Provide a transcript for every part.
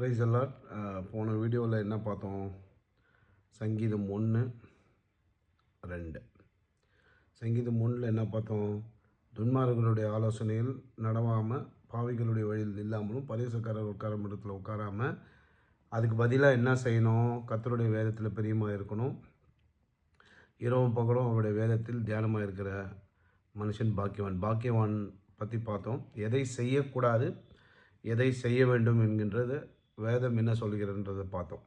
Price allot போன வீடியோவில் என்ன பார்த்தோம்? சங்கீதம் ஒன்று ரெண்டு. சங்கீதம் ஒன்றில் என்ன பார்த்தோம்? துன்மார்களுடைய ஆலோசனையில் நடவாமல் பாவிகளுடைய வழியில் இல்லாமலும் பரிசுக்காரர் உட்காரும் இடத்துல உட்காராமல் அதுக்கு பதிலாக என்ன செய்யணும்? கத்தருடைய வேதத்தில் பிரியமாக இருக்கணும். இரவும் பகலும் அவருடைய வேதத்தில் தியானமாக இருக்கிற மனுஷன் பாக்கியவான். பாக்கியவான் பற்றி பார்த்தோம். எதை செய்யக்கூடாது எதை செய்ய வேண்டும் என்கின்றது வேதம் என்ன சொல்கிறன்றதை பார்த்தோம்.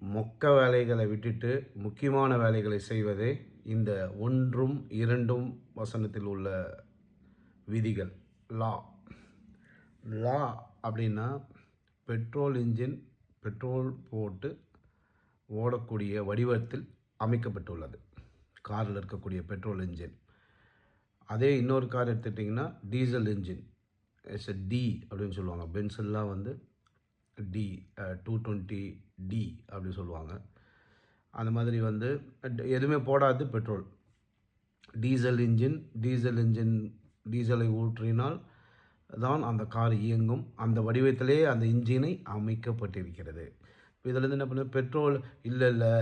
மொக்க வேலைகளை விட்டுட்டு முக்கியமான வேலைகளை செய்வதே இந்த ஒன்றும் இரண்டும் வசனத்தில் உள்ள விதிகள். லா. லா அப்படின்னா பெட்ரோல் இன்ஜின் பெட்ரோல் போட்டு ஓடக்கூடிய வடிவத்தில் அமைக்கப்பட்டுள்ளது. காரில் இருக்கக்கூடிய பெட்ரோல் இன்ஜின். அதே இன்னொரு கார் எடுத்துட்டிங்கன்னா டீசல் இன்ஜின். எஸ் எ டி அப்படின்னு சொல்லுவாங்க. பென்சில்லாம் வந்து டி டூ டுவெண்ட்டி டி அப்படின்னு சொல்லுவாங்க. அந்த மாதிரி வந்து எதுவுமே போடாது petrol. Diesel engine diesel engine டீசலை ஊற்றினால் தான் அந்த கார் இயங்கும். அந்த வடிவத்திலே அந்த இன்ஜினை அமைக்கப்பட்டிருக்கிறது. இதில் இருந்து என்ன பண்ண பெட்ரோல் இல்லை இல்லை.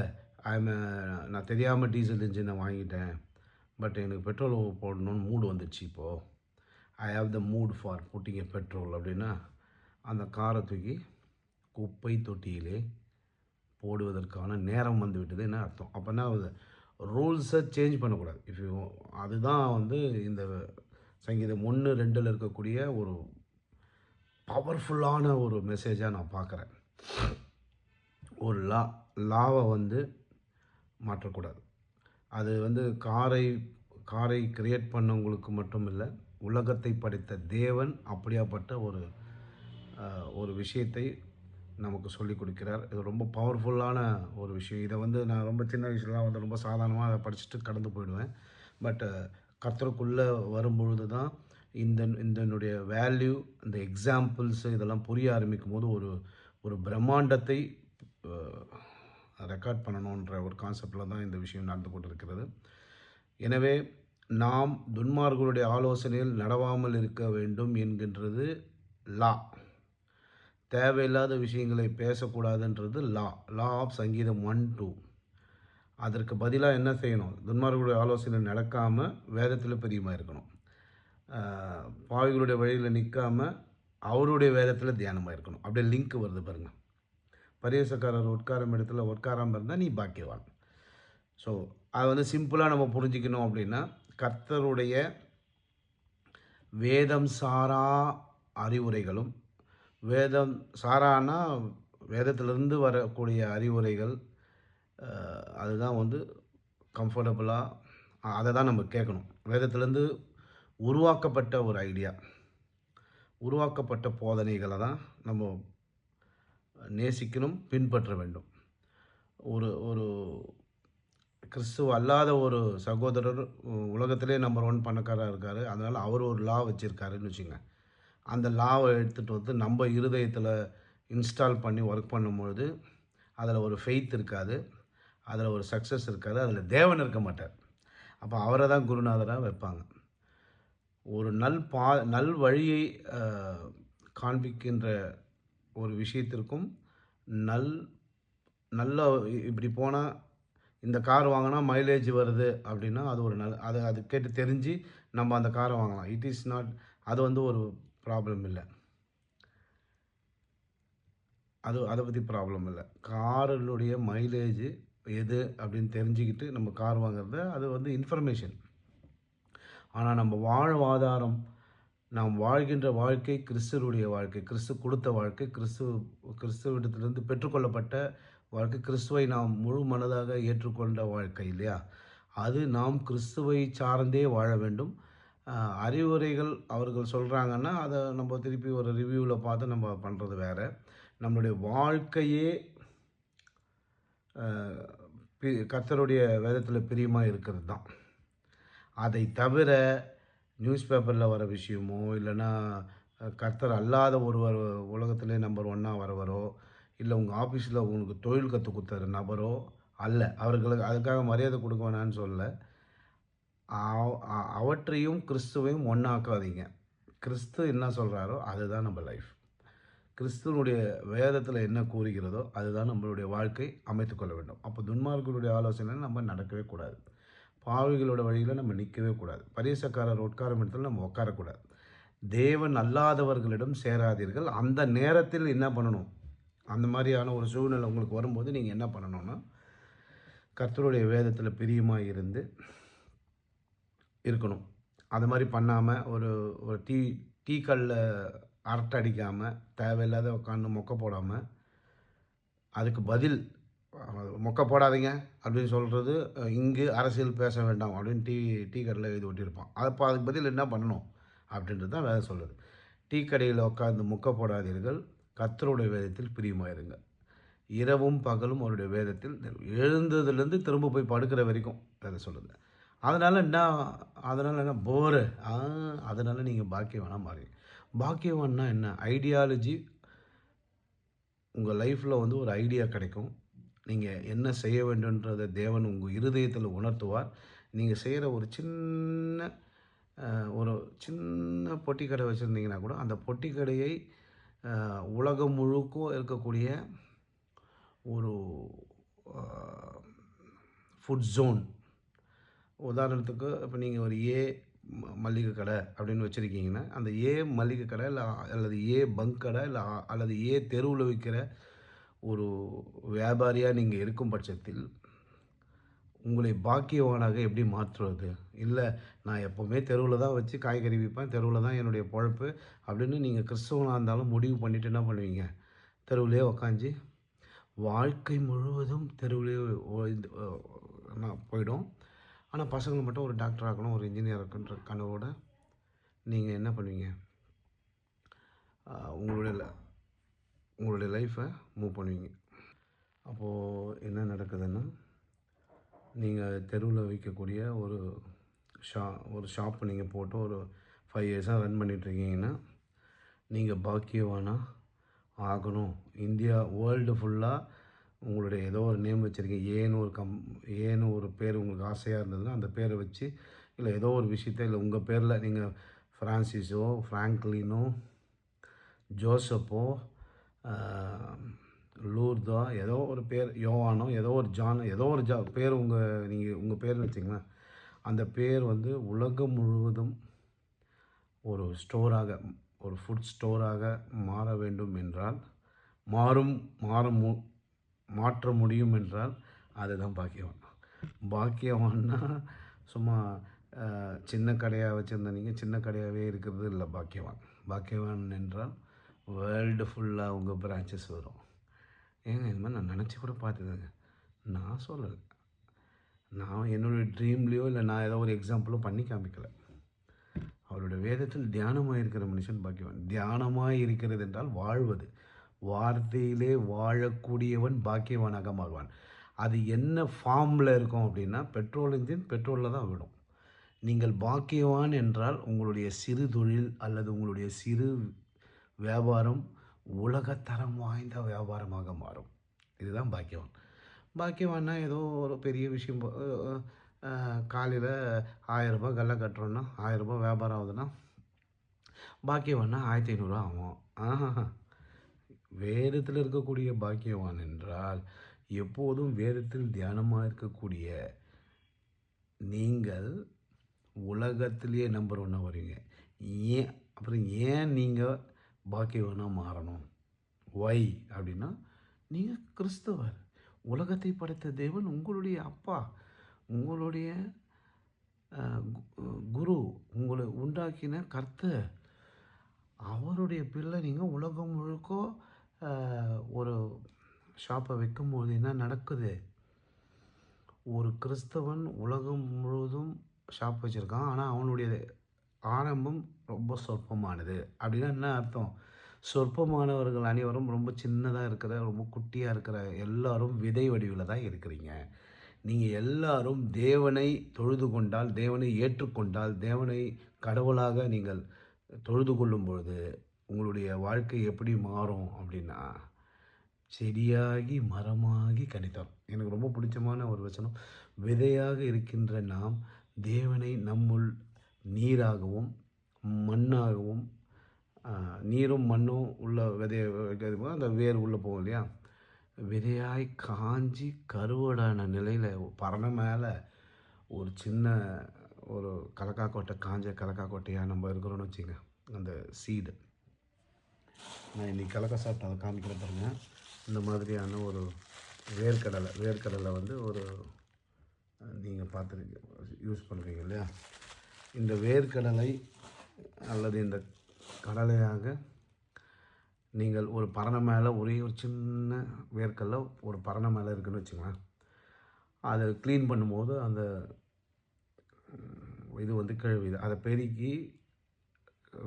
ஐம் நான் தெரியாமல் டீசல் இன்ஜினை வாங்கிட்டேன். பட் எனக்கு பெட்ரோல் போடணும்னு மூடு வந்துடுச்சு இப்போது I have the mood for putting a petrol அப்படின்னா அந்த காரை தூக்கி குப்பை தொட்டியிலே போடுவதற்கான நேரம் வந்து விட்டது என்ன அர்த்தம் அப்போனா ரூல்ஸை சேஞ்ச் பண்ணக்கூடாது. இஃப் யூ அதுதான் வந்து இந்த சங்கீதம் ஒன்று ரெண்டில் இருக்கக்கூடிய ஒரு பவர்ஃபுல்லான ஒரு மெசேஜாக நான் பார்க்குறேன். ஒரு லா லாவை வந்து மாற்றக்கூடாது. அது வந்து காரை காரை கிரியேட் பண்ணவங்களுக்கு மட்டும் இல்லை உலகத்தை படைத்த தேவன் அப்படியாப்பட்ட ஒரு ஒரு விஷயத்தை நமக்கு சொல்லி கொடுக்கிறார். இது ரொம்ப பவர்ஃபுல்லான ஒரு விஷயம். இதை வந்து நான் ரொம்ப சின்ன வயசுலாம் வந்து ரொம்ப சாதாரணமாக அதை படிச்சுட்டு கடந்து போயிடுவேன். பட் கர்த்தருக்குள்ளே வரும்பொழுது தான் இந்த இதனுடைய வேல்யூ இந்த எக்ஸாம்பிள்ஸ் இதெல்லாம் புரிய ஆரம்பிக்கும் போது ஒரு ஒரு பிரம்மாண்டத்தை ரெக்கார்ட் பண்ணணுன்ற ஒரு கான்செப்டில் தான் இந்த விஷயம் நடந்து கொண்டிருக்கிறது. எனவே நாம் துன்மார்களுடைய ஆலோசனையில் நடவாமல் இருக்க வேண்டும் என்கின்றது லா தேவையில்லாத விஷயங்களை பேசக்கூடாதுன்றது law law of Sangeetham one two அதற்கு பதிலாக என்ன செய்யணும்? துன்மார்களுடைய ஆலோசனை நடக்காமல் வேதத்தில் பிரியமாக இருக்கணும்? பாவிகளுடைய வழியில் நிற்காம அவருடைய வேதத்தில் தியானமாக இருக்கணும். அப்படியே லிங்க் வருது பாருங்கள் பரிவேசக்காரர் உட்காரம் இடத்துல உட்காராமல் இருந்தால் நீ பாக்கியவான். ஸோ அதை வந்து சிம்பிளாக நம்ம புரிஞ்சுக்கணும் அப்படின்னா கர்த்தருடைய வேதம் சாரா அறிவுரைகளும் வேதம் சாரானா வேதத்திலிருந்து வரக்கூடிய அறிவுரைகள் அதுதான் வந்து கம்ஃபர்டபுளாக அதை தான் நம்ம கேட்கணும். வேதத்திலேருந்து உருவாக்கப்பட்ட ஒரு ஐடியா உருவாக்கப்பட்ட போதனைகளை தான் நம்ம நேசிக்கணும் பின்பற்ற வேண்டும். ஒரு ஒரு கிறிஸ்துவ அல்லாத ஒரு சகோதரர் உலகத்திலே நம்பர் ஒன் பணக்காரராக இருக்கார். அதனால் அவர் ஒரு லா வச்சுருக்காருன்னு வச்சுங்க அந்த லாவை எடுத்துகிட்டு வந்து நம்ம இருதயத்தில் இன்ஸ்டால் பண்ணி ஒர்க் பண்ணும்பொழுது அதில் ஒரு ஃபெய்த் இருக்காது அதில் ஒரு சக்ஸஸ் இருக்காது அதில் தேவன் இருக்க மாட்டார். அப்போ அவரை தான் குருநாதராக வைப்பாங்க. ஒரு நல் பா நல் வழியை காண்பிக்கின்ற ஒரு விஷயத்திற்கும் நல் நல்ல இ- இப்படி போனால் இந்த கார் வாங்கினா மைலேஜ் வருது அப்படின்னா அது ஒரு நல் அது அது கேட்டு தெரிஞ்சு நம்ம அந்த காரை வாங்கலாம். இட் இஸ் நாட் அது வந்து ஒரு ப்ராப்ளம் இல்லை. அது அதை பற்றி ப்ராப்ளம் இல்லை. காரினுடைய மைலேஜ் எது அப்படின்னு தெரிஞ்சுக்கிட்டு நம்ம கார் வாங்குறது அது வந்து இன்ஃபர்மேஷன் ஆனால் நம்ம வாழ்வாதாரம் நாம் வாழ்கின்ற வாழ்க்கை கிறிஸ்துவனுடைய வாழ்க்கை கிறிஸ்து கொடுத்த வாழ்க்கை கிறிஸ்து கிறிஸ்துவிடத்திலிருந்து பெற்றுக்கொள்ளப்பட்ட வாழ்க்கை கிறிஸ்துவை நாம் முழு மனதாக ஏற்றுக்கொண்ட வாழ்க்கை இல்லையா? அது நாம் கிறிஸ்துவை சார்ந்தே வாழ வேண்டும். அறிவுரைகள் அவர்கள் சொல்கிறாங்கன்னா அதை நம்ம திருப்பி ஒரு ரிவ்யூவில் பார்த்து நம்ம பண்ணுறது வேறு. நம்மளுடைய வாழ்க்கையே கத்தருடைய பி- கர்த்தருடைய வேதத்தில் பிரியமாக இருக்கிறது தான். அதை தவிர நியூஸ் பேப்பரில் வர விஷயமோ இல்லைன்னா கர்த்தர் அல்லாத ஒருவர் உலகத்திலே நம்பர் ஒன்னாக வரவரோ இல்லை உங்கள் ஆஃபீஸில் உங்களுக்கு தொழில் கற்றுக் கொடுத்த நபரோ அல்ல. அவர்களுக்கு அதுக்காக மரியாதை கொடுக்க வேணான்னு சொல்லலை. அவற்றையும் கிறிஸ்துவையும் ஒன்றாக்காதீங்க கிறிஸ்து என்ன சொல்கிறாரோ அதுதான் நம்ம லைஃப் கிறிஸ்துவனுடைய வேதத்தில் என்ன கூறுகிறதோ அதுதான் நம்மளுடைய வாழ்க்கை அமைத்துக்கொள்ள வேண்டும். அப்போ துன்மார்களுடைய ஆலோசனை நம்ம நடக்கவே கூடாது. பாவிகளோட வழியில் நம்ம நிற்கவே கூடாது. பரிசக்காரர் உட்காரம் இடத்துல நம்ம உட்காரக்கூடாது தேவன் அல்லாதவர்களிடம் சேராதீர்கள். அந்த நேரத்தில் என்ன பண்ணணும்? அந்த மாதிரியான ஒரு சூழ்நிலை உங்களுக்கு வரும்போது நீங்கள் என்ன பண்ணணும்னா கர்த்தருடைய வேதத்தில் பிரியமாக இருந்து இருக்கணும். அது மாதிரி பண்ணாமல் ஒரு ஒரு டீ டீ கல்லில் அரட்டை அடிக்காமல் தேவையில்லாத உட்காந்து மொக்க போடாமல் அதுக்கு பதில் மொக்க போடாதீங்க அப்படின்னு சொல்கிறது இங்கு அரசியல் பேச வேண்டாம் அப்படின்னு டீ டீ கடையில் எழுதி ஒட்டியிருப்பான். அப்போ அதுக்கு பதில் என்ன பண்ணணும் அப்படின்றது தான் வேதம் சொல்லுது. டீ கடையில் உட்காந்து மொக்க போடாதீர்கள் கத்தருடைய வேதத்தில் பிரியமாயிருங்க. இரவும் பகலும் அவருடைய வேதத்தில் எழுந்ததுலேருந்து திரும்ப போய் படுக்கிற வரைக்கும் வேதம் சொல்லுது. அதனால் என்ன அதனால் என்ன போரு அதனால் நீங்கள் பாக்கியவனாக மாறி பாக்கியவான்னா என்ன? ஐடியாலஜி உங்கள் லைஃப்பில் வந்து ஒரு ஐடியா கிடைக்கும். நீங்கள் என்ன செய்ய வேண்டும்ன்றதை தேவன் உங்கள் இருதயத்தில் உணர்த்துவார். நீங்கள் செய்கிற ஒரு சின்ன ஒரு சின்ன பொட்டி கடை வச்சுருந்தீங்கன்னா கூட அந்த பொட்டி கடையை உலகம் முழுக்கும் இருக்கக்கூடிய ஒரு ஃபுட் ஜோன் உதாரணத்துக்கு இப்போ நீங்கள் ஒரு ஏ மளிகை கடை அப்படின்னு வச்சுருக்கீங்கன்னா அந்த ஏ மளிகை கடை இல்லை அல்லது ஏ பங்க் கடை இல்லை அல்லது ஏ தெருவில் விற்கிற ஒரு வியாபாரியாக நீங்கள் இருக்கும் பட்சத்தில் உங்களை பாக்கியவானாக எப்படி மாற்றுவது? இல்லை நான் எப்போவுமே தெருவில் தான் வச்சு காய்கறி விற்பேன் தெருவில் தான் என்னுடைய பொழப்பு அப்படின்னு நீங்கள் கிறிஸ்தவனாக இருந்தாலும் முடிவு பண்ணிவிட்டு என்ன பண்ணுவீங்க? தெருவிலே உக்காஞ்சி வாழ்க்கை முழுவதும் தெருவிலே நான் போயிடும். ஆனால் பசங்க மட்டும் ஒரு டாக்டர் ஆகணும் ஒரு இன்ஜினியர் இருக்குன்ற கனவோடு நீங்கள் என்ன பண்ணுவீங்க? உங்களுடைய உங்களுடைய லைஃப்பை மூவ் பண்ணுவீங்க. அப்போது என்ன நடக்குதுன்னா நீங்கள் தெருவில் வைக்கக்கூடிய ஒரு ஷா ஒரு ஷாப்பு நீங்கள் போட்டு ஒரு ஃபைவ் இயர்ஸாக ரன் பண்ணிகிட்ருக்கீங்கன்னா நீங்கள் பாக்கியவானா ஆகணும். இந்தியா வேர்ல்டு ஃபுல்லாக உங்களுடைய ஏதோ ஒரு நேம் வச்சுருக்கீங்க. ஏன்னு ஒரு கம் ஏன்னு ஒரு பேர் உங்களுக்கு ஆசையாக இருந்ததுன்னா அந்த பேரை வச்சு இல்லை ஏதோ ஒரு விஷயத்த இல்லை உங்கள் பேரில் நீங்கள் ஃப்ரான்சிஸோ ஃப்ராங்க்லினோ ஜோசப்போ லூர்தோ லூர்தா ஏதோ ஒரு பேர் யோவானோ ஏதோ ஒரு ஜானோ ஏதோ ஒரு ஜா பேர் உங்கள் நீங்கள் உங்கள் பேர்னு வச்சிங்களேன். அந்த பேர் வந்து உலகம் முழுவதும் ஒரு ஸ்டோராக ஒரு ஃபுட் ஸ்டோராக மாற வேண்டும் என்றால் மாறும் மாற மு மாற்ற முடியும் என்றால் அதுதான் பாக்கியவான். பாக்கியவான்னா சும்மா சின்ன கடையாக வச்சுருந்த நீங்கள் சின்ன கடையாகவே இருக்கிறது இல்லை பாக்கியவான். பாக்கியவான் என்றால் வேர்ல்டு ஃபுல்லாக உங்கள் பிரான்ச்சஸ் வரும். ஏங்க இது மாதிரி நான் நினச்சி கூட பார்த்ததுங்க நான் சொல்லலை. நான் என்னுடைய ட்ரீம்லேயோ இல்லை நான் ஏதோ ஒரு எக்ஸாம்பிளோ பண்ணி காமிக்கலை. அவருடைய வேதத்தில் தியானமாக இருக்கிற மனுஷன் பாக்கியவான். தியானமாக இருக்கிறது என்றால் வாழ்வது. வார்த்தையிலே வாழக்கூடியவன் பாக்கியவானாக மாறுவான். அது என்ன ஃபார்மில் இருக்கும் அப்படின்னா பெட்ரோல் இன்ஜின் பெட்ரோலில் தான் விடும். நீங்கள் பாக்கியவான் என்றால் உங்களுடைய சிறு தொழில் அல்லது உங்களுடைய சிறு வியாபாரம் உலகத்தரம் வாய்ந்த வியாபாரமாக மாறும். இதுதான் பாக்கியவான். பாக்கியவான்னா ஏதோ ஒரு பெரிய விஷயம் காலையில் ஆயிரரூபா கல்லை கட்டுறோன்னா ஆயிரரூபா வியாபாரம் ஆகுதுன்னா பாக்கியவான்னா ஆயிரத்தி ஐநூறுரூவா ஆகும். ஆஹா வேதத்தில் இருக்கக்கூடிய பாக்கியவான் என்றால் எப்போதும் வேதத்தில் தியானமாக இருக்கக்கூடிய நீங்கள் உலகத்திலேயே நம்பர் ஒன்னாக வரீங்க ஏன்? அப்புறம் ஏன் நீங்கள் பாக்கியவனாக மாறணும்? ஒய் அப்படின்னா நீங்கள் கிறிஸ்தவர். உலகத்தை படைத்த தேவன் உங்களுடைய அப்பா உங்களுடைய குரு உங்களை உண்டாக்கின கர்த்தர். அவருடைய பிள்ளை நீங்கள் உலகம் முழுக்க ஒரு ஷாப்பை வைக்கும்போது என்ன நடக்குது? ஒரு கிறிஸ்தவன் உலகம் முழுவதும் ஷாப் வச்சுருக்கான். ஆனால் அவனுடைய ஆரம்பம் ரொம்ப சொற்பமானது. அப்படின்னா என்ன அர்த்தம்? சொற்பமானவர்கள் அனைவரும் ரொம்ப சின்னதாக இருக்கிற ரொம்ப குட்டியாக இருக்கிற எல்லாரும் விதை வடிவில் தான் இருக்கிறீங்க. நீங்கள் எல்லாரும் தேவனை தொழுது கொண்டால் தேவனை ஏற்றுக்கொண்டால் தேவனை கடவுளாக நீங்கள் தொழுது கொள்ளும் பொழுது உங்களுடைய வாழ்க்கை எப்படி மாறும் அப்படின்னா செடியாகி மரமாகி கனித்தரும் எனக்கு ரொம்ப பிடிச்சமான ஒரு வசனம். விதையாக இருக்கின்ற நாம் தேவனை நம்முள் நீராகவும் மண்ணாகவும் நீரும் மண்ணும் உள்ள விதைய அந்த வேர் உள்ளே போகும் இல்லையா? விதையாய் காஞ்சி கருவடான நிலையில் பறனை மேலே ஒரு சின்ன ஒரு கலக்காக்கொட்டை காஞ்ச கலக்காக்கொட்டையாக நம்ம இருக்கிறோன்னு வச்சுங்க அந்த சீடு நான் இன்றைக்கி கலக்க சாப்பிட்டு அதை காமிக்கிற பாருங்கள் இந்த மாதிரியான ஒரு வேர்க்கடலை வேர்க்கடலை வந்து ஒரு நீங்கள் பார்த்துருக்க யூஸ் பண்ணுறீங்க இல்லையா? இந்த வேர்க்கடலை அல்லது இந்த கடலையாக நீங்கள் ஒரு பறனை மேலே ஒரே ஒரு சின்ன வேர்க்கடலை ஒரு பறனை மேலே இருக்குன்னு வச்சுக்கோங்களேன். அதை க்ளீன் பண்ணும்போது அந்த இது வந்து கழுவிது அதை பெருக்கி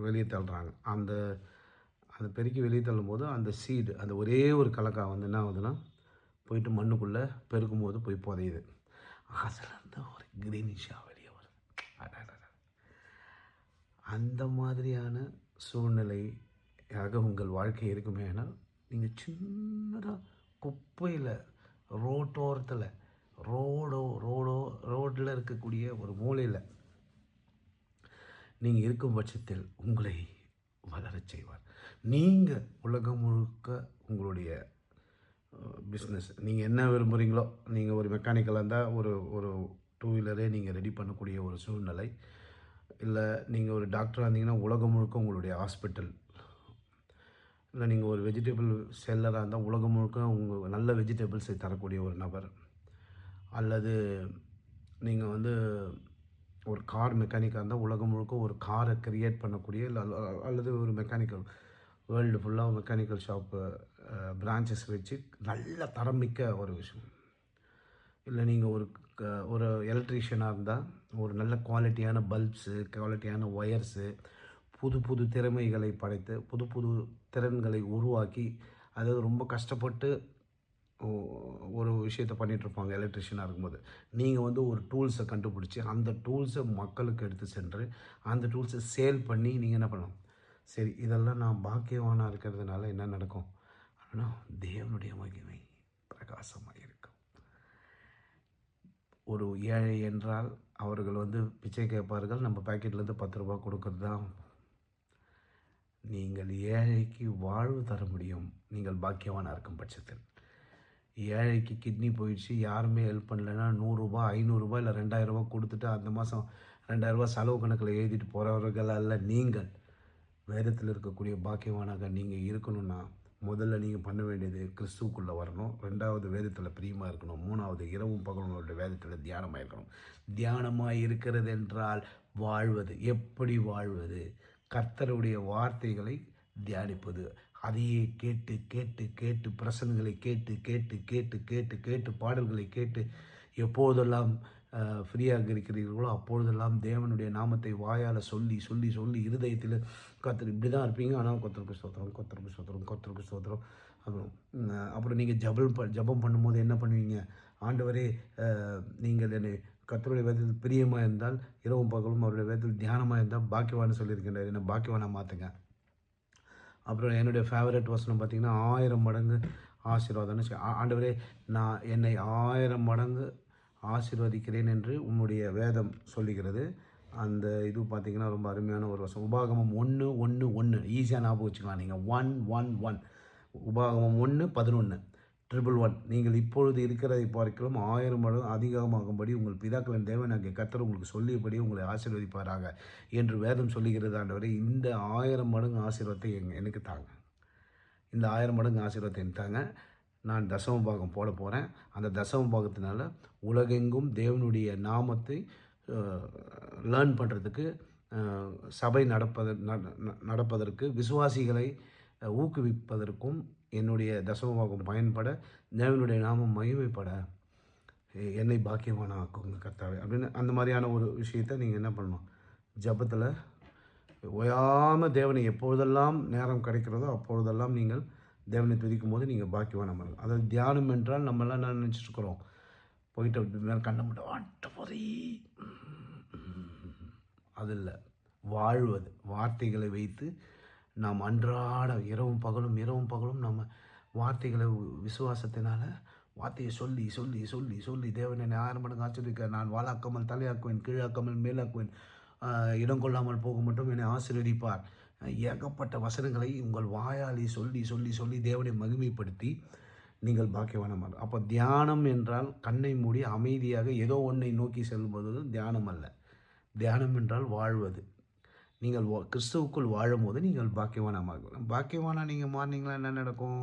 வெளியே தள்ளுறாங்க. அந்த அதை பெருக்கி வெளியே தள்ளும் போது அந்த சீடு அந்த ஒரே ஒரு கலக்கா வந்து என்ன ஆகுதுன்னா போயிட்டு மண்ணுக்குள்ளே பெருக்கும் போது போய் புதையுது. அதுலேருந்து இருந்து ஒரு கிரீனிஷாக வெளியே வருது. அந்த மாதிரியான சூழ்நிலையாக உங்கள் வாழ்க்கை இருக்குமே ஆனால் நீங்கள் சின்னதாக குப்பையில் ரோட்டோரத்தில் ரோடோ ரோடோ ரோட்டில் இருக்கக்கூடிய ஒரு மூலையில் நீங்கள் இருக்கும் பட்சத்தில் உங்களை வளரச் செய்வார். நீங்கள் உலகம் முழுக்க உங்களுடைய பிஸ்னஸ் நீங்கள் என்ன விரும்புகிறீங்களோ நீங்கள் ஒரு மெக்கானிக்கலாக இருந்தால் ஒரு ஒரு டூ வீலரே நீங்கள் ரெடி பண்ணக்கூடிய ஒரு சூழ்நிலை. இல்லை நீங்கள் ஒரு டாக்டராக இருந்தீங்கன்னா உலகம் முழுக்க உங்களுடைய ஹாஸ்பிட்டல் இல்லை நீங்கள் ஒரு வெஜிடபிள் செல்லராக இருந்தால் உலகம் முழுக்க உங்கள் நல்ல வெஜிடபிள்ஸை தரக்கூடிய ஒரு நபர். அல்லது நீங்கள் வந்து ஒரு கார் மெக்கானிக்காக இருந்தால் உலகம் முழுக்க ஒரு காரை க்ரியேட் பண்ணக்கூடிய இல்லை அல்லது ஒரு மெக்கானிக்கல் வேர்ல்டு ஃபுல்லாக மெக்கானிக்கல் ஷாப்பு பிரான்ச்சஸ் வச்சு நல்ல தரமிக்க ஒரு விஷயம். இல்லை நீங்கள் ஒரு க- ஒரு எலக்ட்ரீஷியனாக இருந்தால் ஒரு நல்ல குவாலிட்டியான பல்ப்ஸு குவாலிட்டியான ஒயர்ஸு புது புது திறமைகளை படைத்து புது புது திறன்களை உருவாக்கி அதாவது ரொம்ப கஷ்டப்பட்டு ஒரு விஷயத்தை பண்ணிகிட்ருப்பாங்க எலக்ட்ரிஷியனாக இருக்கும்போது. நீங்கள் வந்து ஒரு டூல்ஸை கண்டுபிடிச்சி அந்த டூல்ஸை மக்களுக்கு எடுத்து சென்று அந்த டூல்ஸை சேல் பண்ணி நீங்கள் என்ன பண்ணலாம்? சரி இதெல்லாம் நான் பாக்கியவானாக இருக்கிறதுனால என்ன நடக்கும்? அப்படின்னா தேவனுடைய மகிமை பிரகாசமாக இருக்கும். ஒரு ஏழை என்றால் அவர்கள் வந்து பிச்சை கேட்பார்கள் நம்ம பாக்கெட்லேருந்து பத்து ரூபா கொடுக்கறது தான். நீங்கள் ஏழைக்கு வாழ்வு தர முடியும். நீங்கள் பாக்கியவானாக இருக்கும் பட்சத்தில். ஏழைக்கு கிட்னி போயிடுச்சு யாருமே ஹெல்ப் பண்ணலைன்னா நூறுரூபா ஐநூறுரூபா இல்லை ரெண்டாயிரரூபா கொடுத்துட்டு அந்த மாதம் ரெண்டாயிரரூபா செலவு கணக்கில் எழுதிட்டு போகிறவர்கள் அல்ல நீங்கள் வேதத்தில் இருக்கக்கூடிய பாக்கியவானாக நீங்கள் இருக்கணும்னா முதல்ல நீங்கள் பண்ண வேண்டியது கிறிஸ்துவுக்குள்ளே வரணும். ரெண்டாவது வேதத்தில் பிரியமாக இருக்கணும். மூணாவது இரவும் பகலோட வேதத்தில் தியானமாக இருக்கணும். தியானமாக இருக்கிறது என்றால் வாழ்வது. எப்படி வாழ்வது? கர்த்தருடைய வார்த்தைகளை தியானிப்பது. அதையே கேட்டு கேட்டு கேட்டு பிரசன்களை கேட்டு கேட்டு கேட்டு கேட்டு கேட்டு பாடல்களை கேட்டு எப்போதெல்லாம் ஃப்ரீயாக இருக்கிறீர்களோ அப்பொழுதெல்லாம் தேவனுடைய நாமத்தை வாயால் சொல்லி சொல்லி சொல்லி இருதயத்தில் கத்தர் இப்படி தான் இருப்பீங்க. ஆனால் கொத்தருக்கு ஸ்தோத்திரம் கொத்தருக்கு ஸ்தோத்திரம் கொத்தருக்கு ஸ்தோத்திரம். அப்புறம் அப்புறம் நீங்கள் ஜபம் ப ஜபம் பண்ணும்போது என்ன பண்ணுவீங்க? ஆண்டவரே நீங்கள் என்னை கத்தருடைய வேதத்தில் பிரியமாக இருந்தால் இரவும் பகலும் அவருடைய வேதத்தில் தியானமாக இருந்தால் பாக்கியவான்னு சொல்லியிருக்கின்றார். என்ன பாக்கியவானாக மாற்றுங்க அப்புறம் என்னுடைய ஃபேவரட் வசனம் பார்த்தீங்கன்னா ஆயிரம் மடங்கு ஆசீர்வாதம்னு சொல்லி, ஆண்டவரே நான் என்னை ஆயிரம் மடங்கு ஆசீர்வதிக்கிறேன் என்று உன்னுடைய வேதம் சொல்லுகிறது. அந்த இது பார்த்திங்கன்னா ரொம்ப அருமையான ஒரு வசம் உபாகமம் ஒன்று ஒன்று ஒன்று ஈஸியாக ஞாபகம் வச்சுக்கலாம். நீங்கள் ஒன் ஒன் ஒன் உபாகமம் ஒன்று பதினொன்று ட்ரிபிள் ஒன் நீங்கள் இப்பொழுது இருக்கிறதை பார்க்கலாம். ஆயிரம் மடங்கு அதிகமாகும்படி உங்கள் பிதாக்களின் தேவனாகிய கத்தர் உங்களுக்கு சொல்லியபடி உங்களை ஆசீர்வதிப்பாராக என்று வேதம் சொல்லுகிறது ஆண்டவரை. இந்த ஆயிரம் மடங்கு ஆசீர்வாதத்தை எங்க எனக்கு தாங்க. இந்த ஆயிரம் மடங்கு ஆசீர்வாதத்தை எனக்கு தாங்க. நான் தசம பாகம் போட போகிறேன் அந்த தசம பாகத்தினால உலகெங்கும் தேவனுடைய நாமத்தை லேர்ன் பண்ணுறதுக்கு சபை நடப்பத நட- நடப்பதற்கு விசுவாசிகளை ஊக்குவிப்பதற்கும் என்னுடைய தசம பயன்பட தேவனுடைய நாமம் மகிமைப்பட என்னை பாக்கியமான ஆக்குங்க கர்த்தாவே. அப்படின்னு அந்த மாதிரியான ஒரு விஷயத்தை நீங்கள் என்ன பண்ணணும்? ஜபத்தில் ஓயாமல் தேவனை எப்பொழுதெல்லாம் நேரம் கிடைக்கிறதோ அப்பொழுதெல்லாம் நீங்கள் தேவனை துதிக்கும் போது நீங்கள் பாக்கியவான மனம் அதாவது தியானம் என்றால் நம்மளாம் என்ன நினச்சிட்டு இருக்கிறோம் போயிட்டு அப்படி மேலே கண்ணை மட்டும் வாட்ட போதே. அது இல்லை. வாழ்வது வார்த்தைகளை வைத்து நாம் அன்றாட இரவும் பகலும் இரவும் பகலும் நம்ம வார்த்தைகளை விசுவாசத்தினால் விசுவாசத்தினால வார்த்தையை சொல்லி சொல்லி சொல்லி சொல்லி தேவன் என்னை ஆயிரம் மடங்கு ஆச்சரிக்க நான் வாழாக்காமல் தலையாக்குவேன் கீழாக்காமல் மேலாக்குவேன். இடம் கொள்ளாமல் போக மட்டும் என்னை ஆசீர்வதிப்பார். ஏகப்பட்ட வசனங்களை உங்கள் வாயாலே சொல்லி சொல்லி சொல்லி தேவனை மகிமைப்படுத்தி நீங்கள் பாக்கியவானமாக அப்போ தியானம் என்றால் கண்ணை மூடி அமைதியாக ஏதோ ஒன்றை நோக்கி செல்லும்போது தியானம் அல்ல தியானம் என்றால் வாழ்வது. நீங்கள் வா- கிறிஸ்துவுக்குள் வாழும்போது நீங்கள் பாக்கியவானமாக பாக்கியவானா நீங்கள் மாறினீங்களா என்ன நடக்கும்?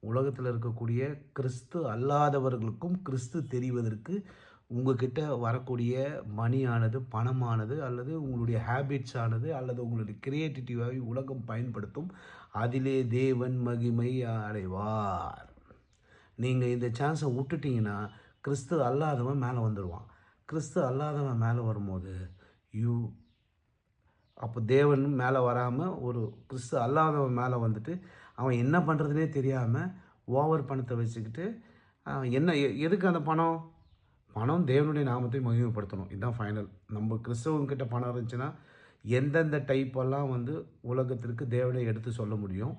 உலகத்தில் இருக்கக்கூடிய கிறிஸ்து அல்லாதவர்களுக்கும் கிறிஸ்து தெரிவதற்கு உங்ககிட்ட வரக்கூடிய மணியானது பணமானது அல்லது உங்களுடைய ஹேபிட்ஸ் ஆனது அல்லது உங்களுடைய கிரியேட்டிவிட்டியாவை உலகம் பயன்படுத்தும் அதிலே தேவன் மகிமை அடைவார். நீங்கள் இந்த சான்ஸை விட்டுட்டீங்கன்னா கிறிஸ்து அல்லாதவன் மேலே வந்துடுவான் கிறிஸ்து அல்லாதவன் மேலே வரும்போது யூ அப்போ தேவன் மேலே வராமல் ஒரு கிறிஸ்து அல்லாதவன் மேலே வந்துட்டு அவன் என்ன பண்ணுறதுனே தெரியாமல் ஓவர் பணத்தை வச்சுக்கிட்டு என்ன எ- எதுக்கு அந்த பணம்? பணம் தேவனுடைய நாமத்தை மகிமைப்படுத்தணும். இதுதான் ஃபைனல் நம்ம கிறிஸ்தவங்கிட்ட பணம் இருந்துச்சுன்னா எந்தெந்த டைப்பெல்லாம் வந்து உலகத்திற்கு தேவனை எடுத்து சொல்ல முடியும்?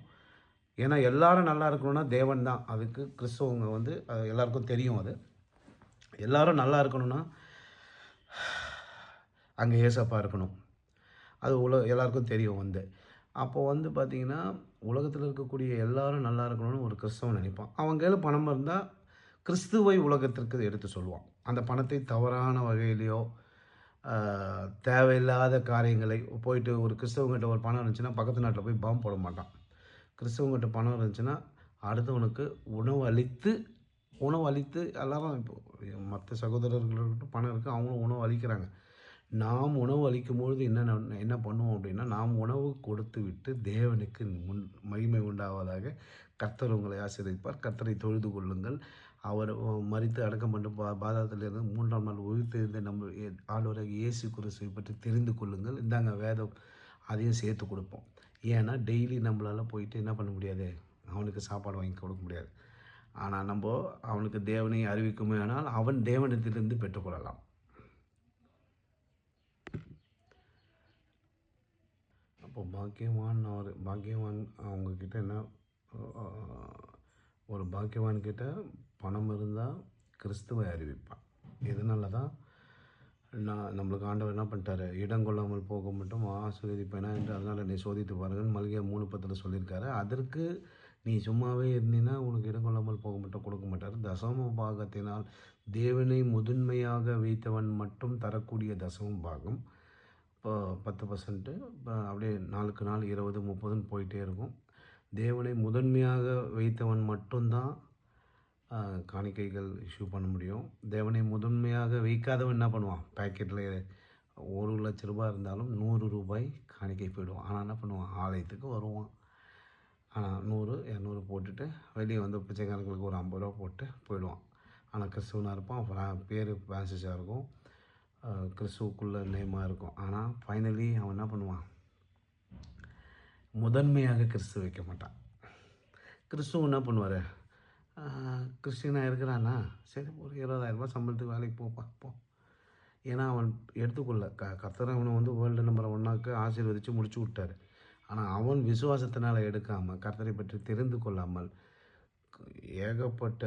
ஏன்னா எல்லாரும் நல்லா இருக்கணும்னா தேவன் தான். அதுக்கு கிறிஸ்தவங்க வந்து அது எல்லாருக்கும் தெரியும் அது. எல்லாரும் நல்லா இருக்கணும்னா அங்கே ஏசப்பா இருக்கணும். அது உலக எல்லாருக்கும் தெரியும் வந்து. அப்போ வந்து பார்த்திங்கன்னா உலகத்தில் இருக்கக்கூடிய எல்லாரும் நல்லா இருக்கணும்னு ஒரு கிறிஸ்தவன் நினைப்பான். அவன் கையில் பணம் இருந்தால் கிறிஸ்துவை உலகத்திற்கு எடுத்து சொல்லுவான். அந்த பணத்தை தவறான வகையிலையோ தேவையில்லாத காரியங்களை போயிட்டு ஒரு கிறிஸ்தவங்கிட்ட ஒரு பணம் இருந்துச்சுன்னா பக்கத்து நாட்டில் போய் பாம்பு போட மாட்டான். கிறிஸ்தவங்கிட்ட பணம் இருந்துச்சுன்னா அடுத்தவனுக்கு உணவு அளித்து உணவு அளித்து எல்லாரும் இப்போ மற்ற சகோதரர்கள்கிட்ட பணம் இருக்குது அவங்களும் உணவு அளிக்கிறாங்க. நாம் உணவு அளிக்கும் பொழுது என்ன என்ன பண்ணுவோம் அப்படின்னா நாம் உணவு கொடுத்து விட்டு தேவனுக்கு முன் மகிமை உண்டாவதாக கர்த்தர் உங்களை ஆசீர்வதிப்பார். கர்த்தரை தொழுது கொள்ளுங்கள். அவர் மறித்து அடக்கம் பண்ணி பா பாதாளத்திலிருந்து மூன்றாம் நாள் உயிர்த்தெழுந்த நம்ம ஏ- இயேசு குருசை பற்றி தெரிந்து கொள்ளுங்கள். இந்தாங்க வேதம் அதையும் சேர்த்து கொடுப்போம். ஏன்னா டெய்லி நம்மளால் போயிட்டு என்ன பண்ண முடியாது? அவனுக்கு சாப்பாடு வாங்கி கொடுக்க முடியாது. ஆனால் நம்ம அவனுக்கு தேவனை அறிவிக்குமே ஆனால் அவன் தேவனிடத்திலிருந்து பெற்றுக்கொள்ளலாம். அப்போ பாக்கியவான் அவர் பாக்கியவான் அவங்கக்கிட்ட என்ன ஒரு பாக்கியவான்கிட்ட பணம் இருந்தால் கிறிஸ்துவை அறிவிப்பான். இதனால தான் நான் நம்மளுக்கு ஆண்டவர் என்ன பண்ணிட்டாரு? இடம் கொள்ளாமல் போக மட்டும் ஆசீர்வதிப்பேனா என்று அதனால் நீ சோதித்து பாருங்கள் மளிகை மூணு பத்தில் சொல்லியிருக்காரு. அதற்கு நீ சும்மாவே இருந்தீன்னா உனக்கு இடம் கொள்ளாமல் போக மட்டும் கொடுக்க மாட்டார். தசம பாகத்தினால் தேவனை முதன்மையாக வைத்தவன் மட்டும் தரக்கூடிய தசம பாகம். இப்போ பத்து பர்சன்ட்டு இப்போ அப்படியே நாளுக்கு நாள் இருபது முப்பதுன்னு போயிட்டே இருக்கும். தேவனை முதன்மையாக வைத்தவன் மட்டும்தான் காணிக்கைகள் இஷ்யூ பண்ண முடியும். தேவனை முதன்மையாக வைக்காதவன் என்ன பண்ணுவான்? பேக்கெட்டில் ஒரு லட்ச ரூபாய் இருந்தாலும் நூறு ரூபாய் காணிக்கை போயிடுவான். ஆனால் என்ன பண்ணுவான்? ஆலயத்துக்கு வருவான். ஆனால் நூறு இரநூறு போட்டுட்டு வெளியே வந்து பிச்சைக்காரங்களுக்கு ஒரு ஐம்பது ரூபா போட்டு போயிடுவான். ஆனால் கிறிஸ்துவனாக இருப்பான். பேர் பிரான்சிஸாக இருக்கும். கிறிஸ்துவுக்குள்ள நேமாக இருக்கும். ஆனால் ஃபைனலி அவன் என்ன பண்ணுவான்? முதன்மையாக கிறிஸ்து வைக்க மாட்டான். கிறிஸ்துவ என்ன பண்ணுவார்? கிறிஸ்டினாக இருக்கிறானா? சரி ஒரு இருபதாயிரரூபா சம்பளத்துக்கு வேலைக்கு போ பார்ப்போம் ஏன்னா அவன் எடுத்துக்கொள்ள க கர்த்தர் அவனை வந்து வேர்ல்டு நம்பர் ஒன்னாக்கு ஆசீர்வதித்து முடிச்சு விட்டார். ஆனால் அவன் விசுவாசத்தினால் எடுக்காமல் கர்த்தரை பற்றி தெரிந்து கொள்ளாமல் ஏகப்பட்ட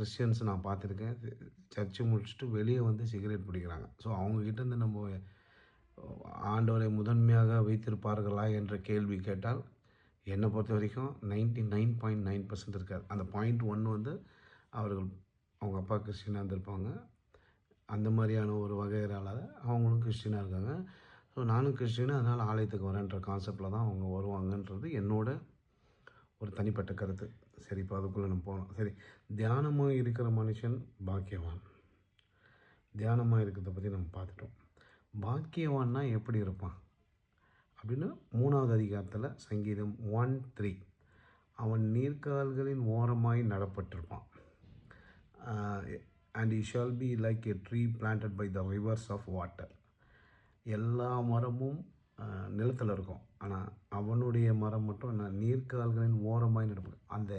கிறிஸ்டியன்ஸ் நான் பார்த்துருக்கேன். சர்ச்சு முடிச்சுட்டு வெளியே வந்து சிகரெட் பிடிக்கிறாங்க. ஸோ அவங்கக்கிட்டேருந்து நம்ம ஆண்டவரை முதன்மையாக வைத்திருப்பார்களா என்ற கேள்வி கேட்டால் என்னை பொறுத்த வரைக்கும் ninety nine point nine percent இருக்காது. அந்த பாயிண்ட் ஒன் வந்து அவர்கள் அவங்க அப்பா கிறிஸ்டினாக இருந்திருப்பாங்க. அந்த மாதிரியான ஒரு வகையறால அவங்களும் கிறிஸ்டினாக இருக்காங்க. ஸோ நானும் கிறிஸ்டின் அதனால் ஆலயத்துக்கு வரேன்ற கான்செப்டில் தான் அவங்க வருவாங்கன்றது என்னோட ஒரு தனிப்பட்ட கருத்து. சரி இப்போ அதுக்குள்ளே நம்ம போகணும் சரி தியானமாக இருக்கிற மனுஷன் பாக்கியவான். தியானமாக இருக்கிறத பற்றி நம்ம பார்த்துட்டோம். பாக்கியவான்னா எப்படி இருப்பான்? அப்படின்னு மூணாவது அதிகாரத்தில் சங்கீதம் ஒன் த்ரீ. அவன் நீர்க்கால்களின் ஓரமாய் நடப்பட்டிருப்பான். And he shall be like a tree planted by the rivers of water எல்லா மரமும் நிலத்தில் இருக்கும். ஆனால் அவனுடைய மரம் மட்டும் என்ன நீர்க்கால்களின் ஓரமாய் நடப்பு அந்த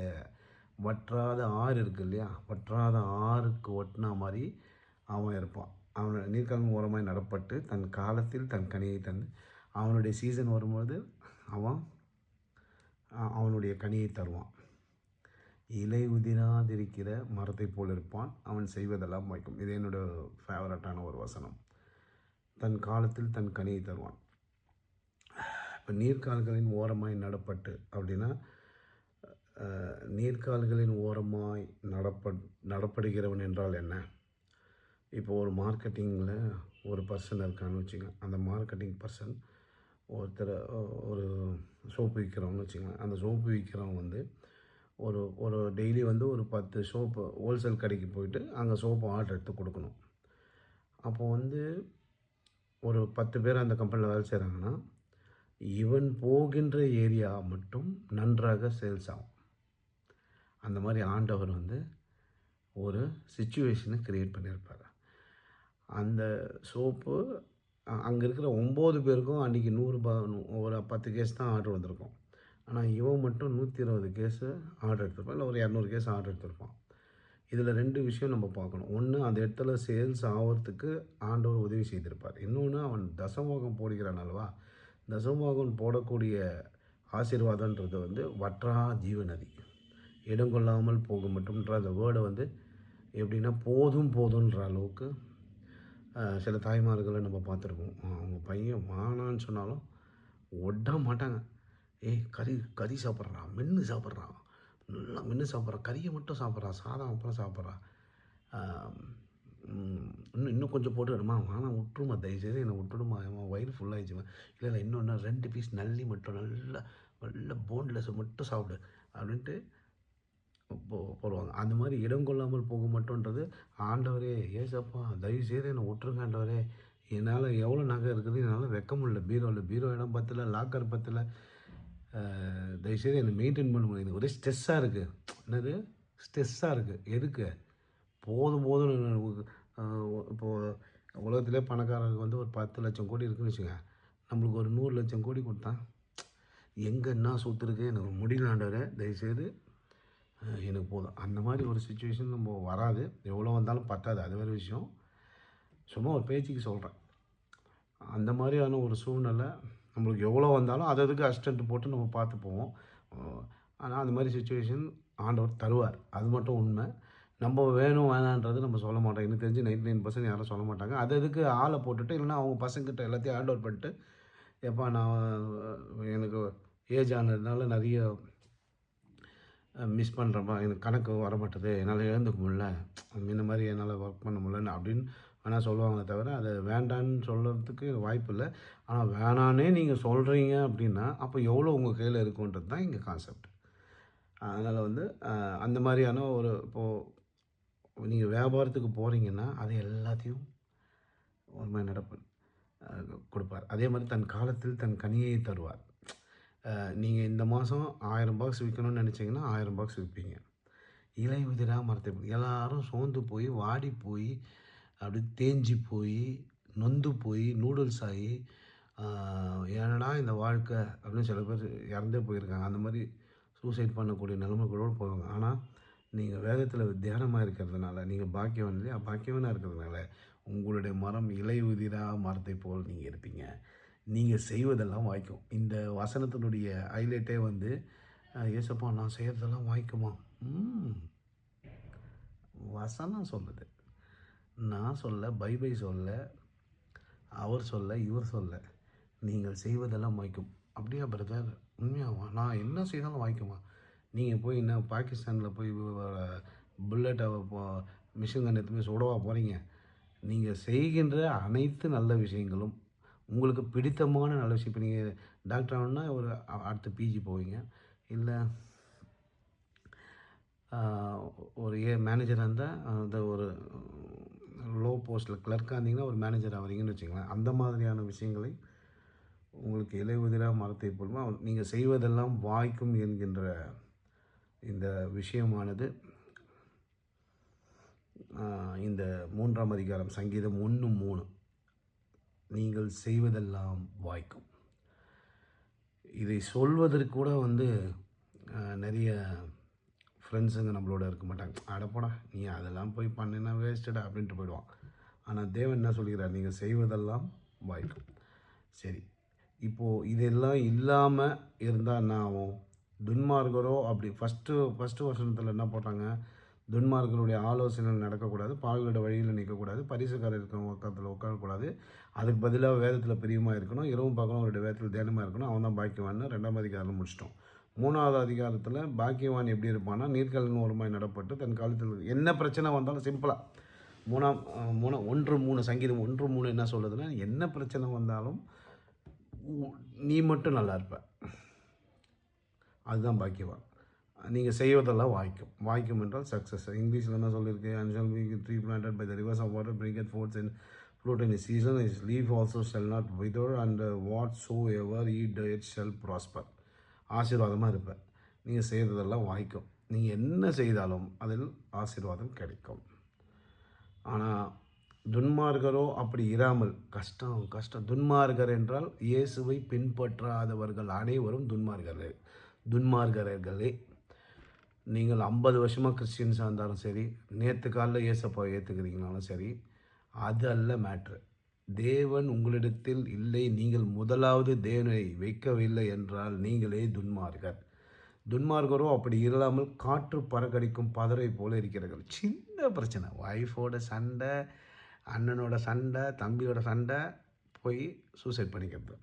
வற்றாத ஆறு இருக்கு இல்லையா? வற்றாத ஆறுக்கு ஒட்டினா மாதிரி அவன் இருப்பான். அவன் நீர்க்கால்களின் ஓரமாய் நடப்பட்டு தன் காலத்தில் தன் கனியை தந்து அவனுடைய சீசன் வரும்போது அவன் அவனுடைய கனியை தருவான். இலை உதிராதிருக்கிற மரத்தை போல் இருப்பான். அவன் செய்வதெல்லாம் வைக்கும். இது என்னோட ஃபேவரட்டான ஒரு வசனம். தன் காலத்தில் தன் கனியை தருவான். இப்போ நீர்க்கால்களின் ஓரமாய் நடப்பட்டு அப்படின்னா நீர்க்கால்களின் ஓரமாய் நடப்ப நடப்படுகிறவன் என்றால் என்ன? இப்போ ஒரு மார்க்கெட்டிங்கில் ஒரு பர்சன் இருக்கான்னு வச்சுக்கோங்க. அந்த மார்க்கெட்டிங் பர்சன் ஒருத்தர் ஒரு சோப்பு விற்கிறவன்னு வச்சுங்க அந்த சோப்பு விற்கிறவன் வந்து ஒரு ஒரு டெய்லி வந்து ஒரு பத்து சோப்பு ஹோல்சேல் கடைக்கு போயிட்டு அங்கே சோப்பு ஆர்டர் எடுத்து கொடுக்கணும். அப்போது வந்து ஒரு பத்து பேர் அந்த கம்பெனியில் வேலை செய்கிறாங்கன்னா இவன் போகின்ற ஏரியா மட்டும் நன்றாக சேல்ஸ் ஆகும். அந்த மாதிரி ஆண்டவர் வந்து ஒரு சுச்சுவேஷனை க்ரியேட் பண்ணியிருப்பார். அந்த சோப்பு அங்கே இருக்கிற ஒம்பது பேருக்கும் அன்றைக்கி நூறுரூபா ஒரு பத்து கேஸ் தான் ஆர்டர் வந்திருக்கும். ஆனால் இவன் மட்டும் நூற்றி இருபது கேஸு ஆர்டர் எடுத்திருப்பான். இல்லை ஒரு இரநூறு கேஸ் ஆர்டர் எடுத்திருப்பான். இதில் ரெண்டு விஷயம் நம்ம பார்க்கணும். ஒன்று அந்த இடத்துல சேல்ஸ் ஆகிறதுக்கு ஆண்டவர் உதவி செய்திருப்பார். இன்னொன்று அவன் தசமோகம் போடுகிறான் அல்லவா? தசமோகன் போடக்கூடிய ஆசீர்வாதன்றது வந்து வற்றா ஜீவநதி. இடம் கொள்ளாமல் போக மட்டும்ன்ற அந்த வேர்டை வந்து எப்படின்னா போதும் போதுன்ற அளவுக்கு சில தாய்மார்களை நம்ம பார்த்துருக்கோம். அவங்க பையன் வானான்னு சொன்னாலும் ஒட்ட மாட்டாங்க. ஏய் கறி கறி சாப்பிட்றான் மென்று சாப்பிட்றான் நல்லா மென்று சாப்பிட்றான் கறியை மட்டும் சாப்பிட்றான் சாதம் அப்புறம் சாப்பிட்றான் இன்னும் இன்னும் கொஞ்சம் போட்டு வேணுமா வானா விட்டுருமா தயவுசெய்து என்னை விட்டுடுமா ஏமா ஃபுல்லாகிடுச்சுவேன் இல்லை இல்லை இன்னொன்று ரெண்டு பீஸ் நல்லி மட்டும் நல்லா நல்ல போன்லெஸ் மட்டும் சாப்பிடு அப்படின்ட்டு போ போடுவாங்க. அந்த மாதிரி இடம் கொள்ளாமல் போக மட்டும்ன்றது ஆண்டவரே ஏசப்பா தயவு செய்து என்னை விட்டுருங்க ஆண்டவரே. என்னால் எவ்வளோ நகை இருக்குது என்னால் வெக்க முடியல. பீரோவில் பீரோ இடம் பத்தல லாக்கர் பத்தல. தயவு தயவுசெய்து என்னை மெயின்டைன் பண்ண முடியாது. ஒரே ஸ்ட்ரெஸ்ஸாக இருக்குது என்னது? ஸ்ட்ரெஸ்ஸாக இருக்குது எதுக்கு? போதும் போதும். இப்போது உலகத்திலே பணக்காரருக்கு வந்து ஒரு பத்து லட்சம் கோடி இருக்குன்னு வச்சுங்க நம்மளுக்கு ஒரு நூறு லட்சம் கோடி கொடுத்தா எங்கே என்ன சொத்து இருக்குது எனக்கு முடியலாண்டவரே தயவுசெய்து எனக்கு போதும். அந்த மாதிரி ஒரு சுச்சுவேஷன் நம்ம வராது. எவ்வளோ வந்தாலும் பத்தாது. அது வேறு விஷயம். சும்மா ஒரு பேச்சுக்கு சொல்கிறேன் அந்த மாதிரியான ஒரு சூழ்நிலை நம்மளுக்கு எவ்வளோ வந்தாலும் அது அதுக்கு அஸ்டண்ட் போட்டு நம்ம பார்த்து போவோம் ஆனால் அந்த மாதிரி சுச்சுவேஷன் ஆண்டவர் தருவார். அது மட்டும் உண்மை. நம்ம வேணும் வேணான்றது நம்ம சொல்ல மாட்டோம். எனக்கு தெரிஞ்சு நைன்டி நைன் பர்சன்ட் யாரும் சொல்ல மாட்டாங்க. அது அதுக்கு ஆளை போட்டுட்டு இல்லைன்னா அவங்க பசங்கிட்ட எல்லாத்தையும் ஹேண்ட் ஓவர் பண்ணிட்டு எப்போ நான் எனக்கு ஏஜ் ஆனதுனால நிறைய மிஸ் பண்ணுறப்பா எனக்கு கணக்கு வரமாட்டது. என்னால் எழுந்துக்க முடியல. முன்ன மாதிரி என்னால் ஒர்க் பண்ண முடியலன்னு அப்படின்னு வேணால் சொல்லுவாங்களே தவிர அதை வேண்டான்னு சொல்கிறதுக்கு வாய்ப்பு இல்லை. ஆனால் வேணான்னே நீங்கள் சொல்கிறீங்க அப்படின்னா அப்போ எவ்வளோ உங்கள் கையில் இருக்குன்றது தான் இங்கே கான்செப்ட் அதனால் வந்து அந்த மாதிரியான ஒரு இப்போது நீங்கள் வியாபாரத்துக்கு போகிறீங்கன்னா அதை எல்லாத்தையும் ஒரு மாதிரி நடப்பு கொடுப்பார். அதே மாதிரி தன் காலத்தில் தன் கனியை தருவார். நீங்கள் இந்த மாதம் ஆயிரம் பாக்ஸ் விற்கணும்னு நினச்சிங்கன்னா ஆயிரம் பாக்ஸ் விற்பீங்க இலை உதிராக மரத்தை போய் எல்லாரும் சோர்ந்து போய் வாடி போய் அப்படி தேஞ்சி போய் நொந்து போய் நூடுல்ஸ் ஆகி ஏன்னா இந்த வாழ்க்கை அப்படின்னு சில பேர் இறந்தே போயிருக்காங்க. அந்த மாதிரி சூசைட் பண்ணக்கூடிய நிலைமைகளோடு போவாங்க. ஆனால் நீங்கள் வேதத்தில் தியானமாக இருக்கிறதுனால நீங்கள் பாக்கியவன் இல்லையா? பாக்கியவனாக இருக்கிறதுனால உங்களுடைய மரம் இலை உதிரா மரத்தை போல் நீங்கள் இருப்பீங்க. நீங்கள் செய்வதெல்லாம் வாய்க்கும். இந்த வசனத்தினுடைய ஹைலைட்டே வந்து ஏசப்பா நான் செய்கிறதெல்லாம் வாய்க்குமா? வசனம் சொல்லுது. நான் சொல்ல பைபை சொல்ல அவர் சொல்ல இவர் சொல்ல நீங்கள் செய்வதெல்லாம் வாய்க்கும். அப்படியா பிரதர்? உண்மையாவா? நான் என்ன செய்தாலும் வாய்க்குமா? நீங்கள் போய் என்ன பாகிஸ்தானில் போய் புல்லட்டை மிஷின் கன் எடுத்து போய் சுடவா போகிறீங்க நீங்கள் செய்கின்ற அனைத்து நல்ல விஷயங்களும் உங்களுக்கு பிடித்தமான நல்ல விஷயம். இப்போ நீங்கள் டாக்டர் ஆகணும்னா ஒரு அடுத்த அடுத்து பிஜி போவீங்க. இல்லை ஒரு ஏ மேனேஜராக இருந்தால் அந்த ஒரு லோ போஸ்ட்டில் கிளர்க்காக இருந்தீங்கன்னா ஒரு மேனேஜர் ஆகிறீங்கன்னு வச்சுக்கலாம் அந்த மாதிரியான விஷயங்களை உங்களுக்கு இலையுதிராக மரத்தை போலுமா நீங்கள் செய்வதெல்லாம் வாய்க்கும் என்கின்ற இந்த விஷயமானது இந்த மூன்றாம் அதிகாரம் சங்கீதம் ஒன்று மூணு. நீங்கள் செய்வதெல்லாம் வாய்க்கும். இதை சொல்வதற்கு கூட வந்து நிறைய ஃப்ரெண்ட்ஸுங்க நம்மளோட இருக்க மாட்டாங்க. அடப்போடா நீ அதெல்லாம் போய் பண்ணினா வேஸ்டடா அப்படின்ட்டு போயிடுவான். ஆனால் தேவன் என்ன சொல்கிறார்? நீங்கள் செய்வதெல்லாம் வாய்க்கும். சரி இப்போது இதெல்லாம் இல்லாமல் இருந்தால் என்ன ஆகும்? துன்மார்கரோ அப்படி ஃபஸ்ட்டு ஃபஸ்ட்டு வருஷத்தில் என்ன போட்டாங்க? துன்மார்களுடைய ஆலோசனைகள் நடக்கக்கூடாது பாவிகளுடைய வழியில் நிற்கக்கூடாது பரிசுக்காரர் இருக்கிற பக்கத்தில் உட்காரக்கூடாது. அதுக்கு பதிலாக வேதத்தில் பிரியமாக இருக்கணும் இரவும் பகலும் அவருடைய வேதத்தில் தியானமாக இருக்கணும். அவன் தான் பாக்கியவான்னு ரெண்டாம் அதிகாரம் முடிச்சிட்டோம். மூணாவது அதிகாரத்தில் பாக்கியவான் எப்படி இருப்பான்னா நீர்க்கலின் ஓரமாய் நடப்பட்டு தன் காலத்தில் என்ன பிரச்சனை வந்தாலும் சிம்பிளாக மூணாம் மூணு ஒன்று மூணு சங்கீதம் ஒன்று மூணு என்ன சொல்லுதுன்னா என்ன பிரச்சனை வந்தாலும் நீ மட்டும் நல்லா இருப்ப. அதுதான் பாக்கியவான். நீங்கள் செய்வதெல்லாம் வாய்க்கும். வாய்க்கும் என்றால் சக்ஸஸ் இங்கிலீஷில் என்ன சொல்லியிருக்கு? And shall be tree planted by the rivers of water bring it forth in fruit in season is leaf also shall not wither and whatsoever eat it shall prosper ஆசீர்வாதமாக இருப்பேன். நீங்கள் செய்கிறதெல்லாம் வாய்க்கும். நீங்கள் என்ன செய்தாலும் அதில் ஆசீர்வாதம் கிடைக்கும். ஆனால் துன்மார்கரோ அப்படி இராமல் கஷ்டம் கஷ்டம். துன்மார்கர் என்றால் இயேசுவை பின்பற்றாதவர்கள் அனைவரும் துன்மார்கர்கள் துன்மார்கர்களே நீங்கள் ஐம்பது வருஷமாக கிறிஸ்டியன்ஸாக இருந்தாலும் சரி நேற்று காலைல இயேசப்பா ஏற்றுக்கிறீங்கனாலும் சரி அது அல்ல மேட்ரு தேவன் உங்களிடத்தில் இல்லை நீங்கள் முதலாவது தேவனை வைக்கவில்லை என்றால் நீங்களே துன்மார்கர் துன்மார்கரோ அப்படி இல்லாமல் காற்று பறக்கடிக்கும் பதரை போல இருக்கிறார்கள் சின்ன பிரச்சனை. ஒய்ஃபோட சண்டை அண்ணனோட சண்டை தம்பியோட சண்டை போய் சூசைட் பண்ணிக்கிறது.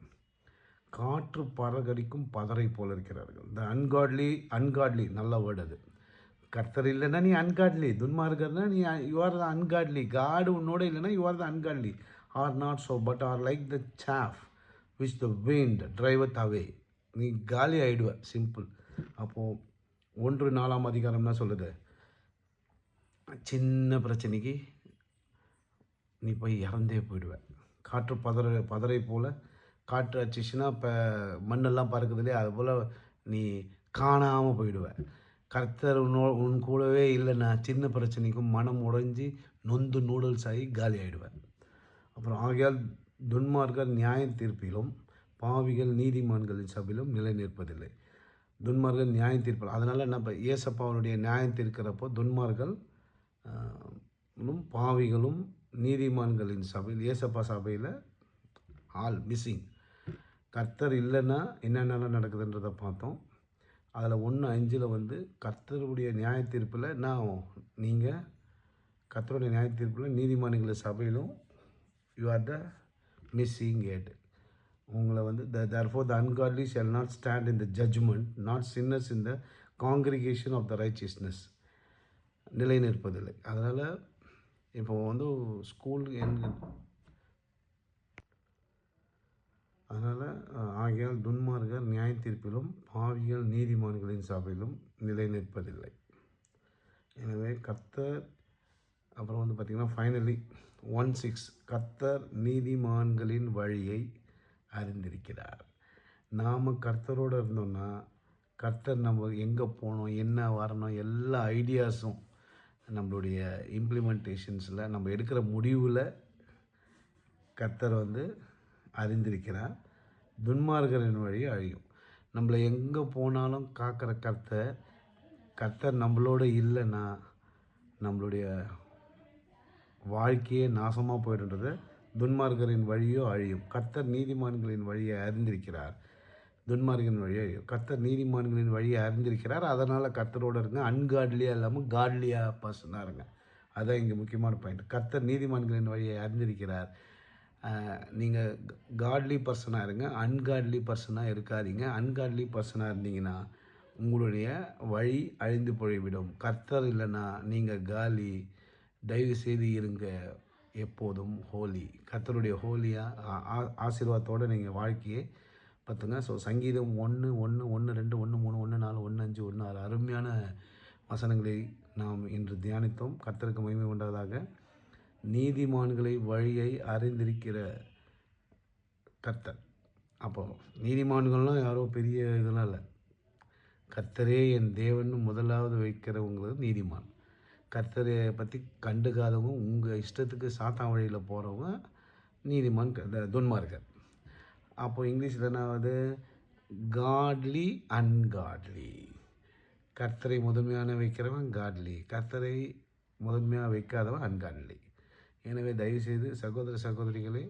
காற்று பறகடிக்கும் பதரை போல இருக்கிறார்கள். இந்த அன்காட்லி அன்காட்லி நல்ல வேர்டு அது. கர்த்தர் இல்லைன்னா நீ அன்காட்லி துன்மார்கர்னா நீ யூ ஆர் த அன்காட்லி காடு உன்னோட இல்லைன்னா you are the ungodly are not so but are like the chaff which the wind driveth away நீ காலி ஆகிடுவ சிம்பிள் அப்போது ஒன்று நாலாம் அதிகாரம்னா சொல்லுது? சின்ன பிரச்சனைக்கு நீ போய் இறந்தே போயிடுவ. காற்று பதற பதறை போல் காற்று அடிச்சிச்சுன்னா இப்போ மண்ணெல்லாம் பறக்குது இல்லையா அது போல் நீ காணாமல் போயிடுவேன் கர்த்தர் உன்னோ உன் கூடவே இல்லைன்னா சின்ன பிரச்சனைக்கும் மனம் உடைஞ்சி நொந்து நூடுல்ஸ் ஆகி காலி ஆகிடுவேன் அப்புறம் ஆகையால் துன்மார்கள் நியாய தீர்ப்பிலும் பாவிகள் நீதிமான்களின் சபையிலும் நிலை நிற்பதில்லை. துன்மார்கள் நியாய தீர்ப்பில் அதனால் என்ன இப்போ ஏசப்பாவனுடைய நியாயம் தீர்க்கிறப்போ துன்மார்கள் பாவிகளும் நீதிமான்களின் சபையில் ஏசப்பா சபையில் ஆல் மிஸ்ஸிங் கர்த்தர் இல்லைன்னா என்னென்னலாம் நடக்குதுன்றதை பார்த்தோம். அதில் ஒன்று அஞ்சில் வந்து கர்த்தருடைய நியாய தீர்ப்பில் நான் நீங்கள் கர்த்தருடைய நியாய தீர்ப்பில் நீதிமான்கள் சபையிலும் you are the missing ate உங்களை வந்து the therefore the ungodly shall not stand in the judgment not sinners in the congregation of the righteousness. நிலை நிற்பதில்லை அதனால் இப்போ வந்து ஸ்கூல் என் அதனால் ஆகையால் துன்மார்கள் நியாய தீர்ப்பிலும் பாவிகள் நீதிமான்களின் சபையிலும் நிலை நிற்பதில்லை எனவே கர்த்தர் அப்புறம் வந்து பார்த்திங்கன்னா ஃபைனலி ஒன் சிக்ஸ் கர்த்தர் நீதிமான்களின் வழியை அறிந்திருக்கிறார். நாம் கர்த்தரோடு இருந்தோம்னா கர்த்தர் நம்ம எங்கே போகணும் என்ன வரணும் எல்லா ஐடியாஸும் நம்மளுடைய இம்ப்ளிமெண்டேஷன்ஸில் நம்ம எடுக்கிற முடிவில் கர்த்தர் வந்து அறிந்திருக்கிறார். துன்மார்கரின் வழி அழியும். நம்மளை எங்கே போனாலும் காக்கிற கர்த்தர் கர்த்தர் நம்மளோட இல்லைன்னா நம்மளுடைய வாழ்க்கையே நாசமாக போயிடுன்றது துன்மார்கரின் வழியோ அழியும். கர்த்தர் நீதிமான்களின் வழியை அறிந்திருக்கிறார். துன்மார்கன் வழியை அழியும். கர்த்தர் நீதிமான்களின் வழியை அறிந்திருக்கிறார். அதனால் கர்த்தரோடு இருங்க. அன்காட்லியாக இல்லாமல் காட்லியாக பர்சனாக இருங்க. அதான் இங்கே முக்கியமான பாயிண்ட் கர்த்தர் நீதிமான்களின் வழியை அறிந்திருக்கிறார். நீங்கள் காட்லி பர்சனாக இருங்க அன்காட்லி பர்சனாக இருக்காதீங்க. அன்காட்லி பர்சனாக இருந்தீங்கன்னா உங்களுடைய வழி அழிந்து போய்விடும். கர்த்தர் இல்லைன்னா நீங்கள் காலி. தயவு செய்து இருங்க எப்போதும் ஹோலி கர்த்தருடைய ஹோலியாக ஆசீர்வாதத்தோடு நீங்கள் வாழ்க்கையை பார்த்துங்க ஸோ சங்கீதம் ஒன்று ஒன்று ஒன்று ரெண்டு ஒன்று மூணு ஒன்று நாலு ஒன்று அஞ்சு ஒன்று ஆறு. அருமையான வசனங்களை நாம் இன்று தியானித்தோம். கர்த்தருக்கு மகிமை உண்டாதாக நீதிமான்களை வழியை அறிந்திருக்கிற கர்த்தர். அப்போ நீதிமான்கள்லாம் யாரோ பெரிய இதெல்லாம் இல்லை. கர்த்தரே என் தேவன் முதலாவது வைக்கிறவங்களுக்கு நீதிமான். கர்த்தரை பற்றி கண்டுக்காதவங்க உங்கள் இஷ்டத்துக்கு சாத்தான் வழியில் போகிறவங்க நீதிமான் க- துன்மார்க்கர். அப்போ இங்கிலீஷில் என்ன ஆகுது காட்லி அன்காட்லி கர்த்தரை முதன்மையான வைக்கிறவன் காட்லி கர்த்தரை முதன்மையாக வைக்காதவன் அன்காட்லி எனவே தயவுசெய்து சகோதர சகோதரிகளை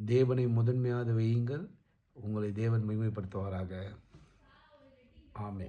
தேவனை முதன்மையாக வையுங்கள். உங்களை தேவன் மகிமைப்படுத்துவாராக. ஆமே